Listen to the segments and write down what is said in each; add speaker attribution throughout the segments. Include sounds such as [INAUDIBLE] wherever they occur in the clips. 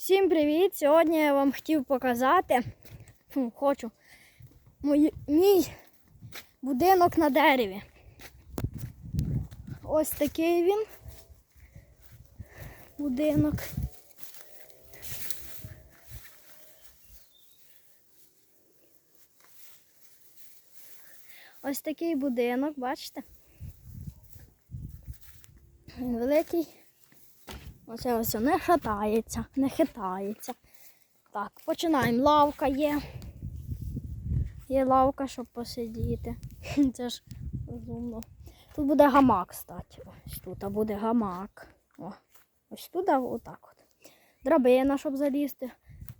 Speaker 1: Всім привіт! Сьогодні я вам хотів показати, фу, хочу, мої, мій будинок на дереві. Ось такий він. Будинок. Ось такий будинок, бачите? Великий. Оце ось не хитається, не хитається. Так, починаємо. Лавка є. Є лавка, щоб посидіти. [LAUGHS] Це ж розумно. Тут буде гамак, кстати. Ось тут буде гамак. О, ось тут, отак от. Драбина, щоб залізти.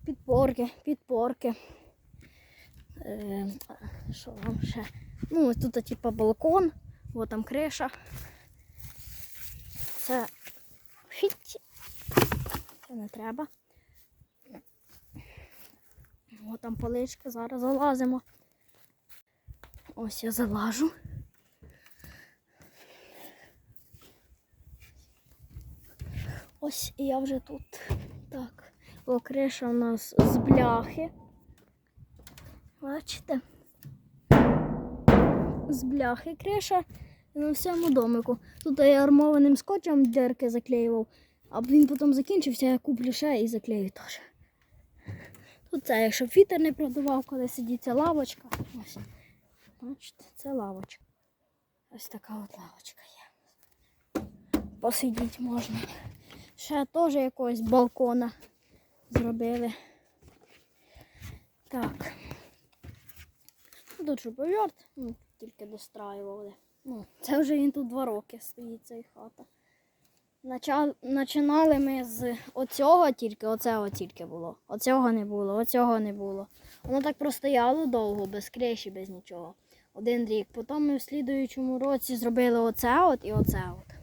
Speaker 1: Підпорки, підпорки. Е, що вам ще? Ну, ось тут, типу, балкон, от там криша. Це Фіть. Це не треба. О, там поличка, зараз залазимо. Ось я залажу. Ось я вже тут. Так. О, криша у нас з бляхи. Бачите? З бляхи криша на всьому домику. Тут я армованим скотчем дірки заклеював, а він потім закінчився, я куплю ще і заклею теж. Тут це, якщо вітер не продував, коли сидить ця лавочка. Ось. Бачите, це лавочка. Ось така от лавочка є. Посидіти можна. Ще теж якогось балкона зробили. Так. Тут шуповерт, ну, тільки достраювали. Ну, це вже він тут два роки стоїть, цей хата. Начинали ми з оцього тільки, оцього тільки було. Оцього не було, оцього не було. Воно так простояло довго, без криші, без нічого. Один рік. Потім ми в слідуючому році зробили оце от і оце от.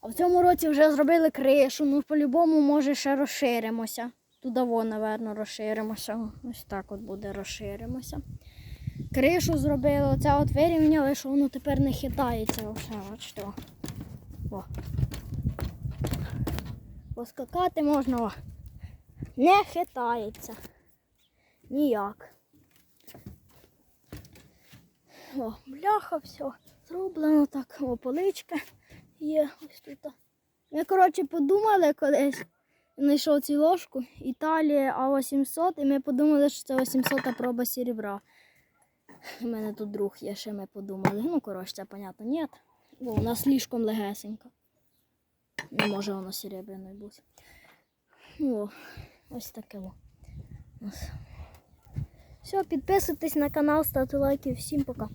Speaker 1: А в цьому році вже зробили кришу, ну по-любому, може, ще розширимося. Туди, напевно, розширимося. Ось так от буде розширимося. Кришу зробили, оце от вирівняли, що воно тепер не хитається. Оце, бачите. о. О. Поскакати можна. О. Не хитається. Ніяк. О, бляха, все. Зроблено так. О, поличка є ось тут. Ми, коротше, подумали колись. Знайшов цю ложку Італія А800, і ми подумали, що це 800 проба серебра. У мене тут друг є, ще ми подумали. Ну, коротше, це понятно, ні. Бо у нас ліжком легесенько. Не може воно серебряною бути. О, ось таке. О. Все, підписуйтесь на канал, ставте лайки. Всім пока.